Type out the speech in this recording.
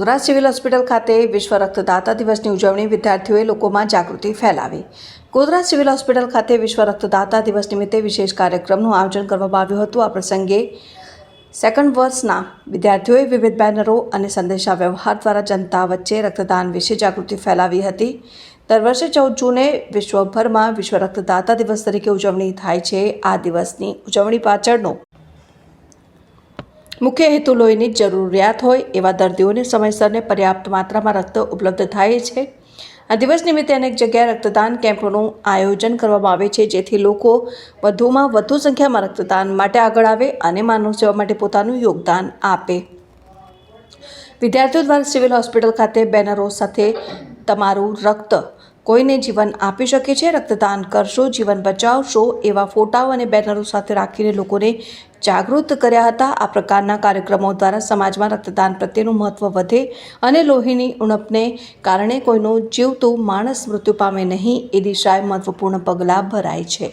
Godhra civil hospital ખાતે વિશ્વ રક્તદાતા દિવસની ઉજવણી વિદ્યાર્થીઓએ લોકોમાં જાગૃતિ ફેલાવી. ગોધરા સિવિલ હોસ્પિટલ ખાતે વિશ્વ રક્તદાતા દિવસ નિમિત્તે વિશેષ કાર્યક્રમનું આયોજન કરવામાં આવ્યું હતું. આ પ્રસંગે સેકન્ડ વર્ષના વિદ્યાર્થીઓએ વિવિધ બેનરો અને સંદેશા વ્યવહાર દ્વારા જનતા વચ્ચે રક્તદાન વિશે જાગૃતિ ફેલાવી હતી. દર વર્ષે ચૌદ જૂને વિશ્વભરમાં વિશ્વ રક્તદાતા દિવસ તરીકે ઉજવણી થાય છે. આ દિવસની ઉજવણી પાછળનો મુખ્ય હેતુ લોહીની જરૂરિયાત હોય એવા દર્દીઓને સમયસરને પર્યાપ્ત માત્રામાં રક્ત ઉપલબ્ધ થાય છે. આ દિવસ નિમિત્તે અનેક જગ્યાએ રક્તદાન કેમ્પોનું આયોજન કરવામાં આવે છે, જેથી લોકો વધુમાં વધુ સંખ્યામાં રક્તદાન માટે આગળ આવે અને માનવ સેવા માટે પોતાનું યોગદાન આપે. વિદ્યાર્થીઓ દ્વારા સિવિલ હોસ્પિટલ ખાતે બેનરો સાથે તમારું રક્ત કોઈને જીવન આપી શકે છે, રક્તદાન કરશો, જીવન બચાવશો એવા ફોટાઓ અને બેનરો સાથે રાખીને લોકોને જાગૃત કર્યા હતા. આ પ્રકારના કાર્યક્રમો દ્વારા સમાજમાં રક્તદાન પ્રત્યેનું મહત્ત્વ વધે અને લોહીની ઉણપને કારણે કોઈનો જીવતો માણસ મૃત્યુ પામે નહીં એ દિશાએ મહત્વપૂર્ણ પગલાં ભરાય છે.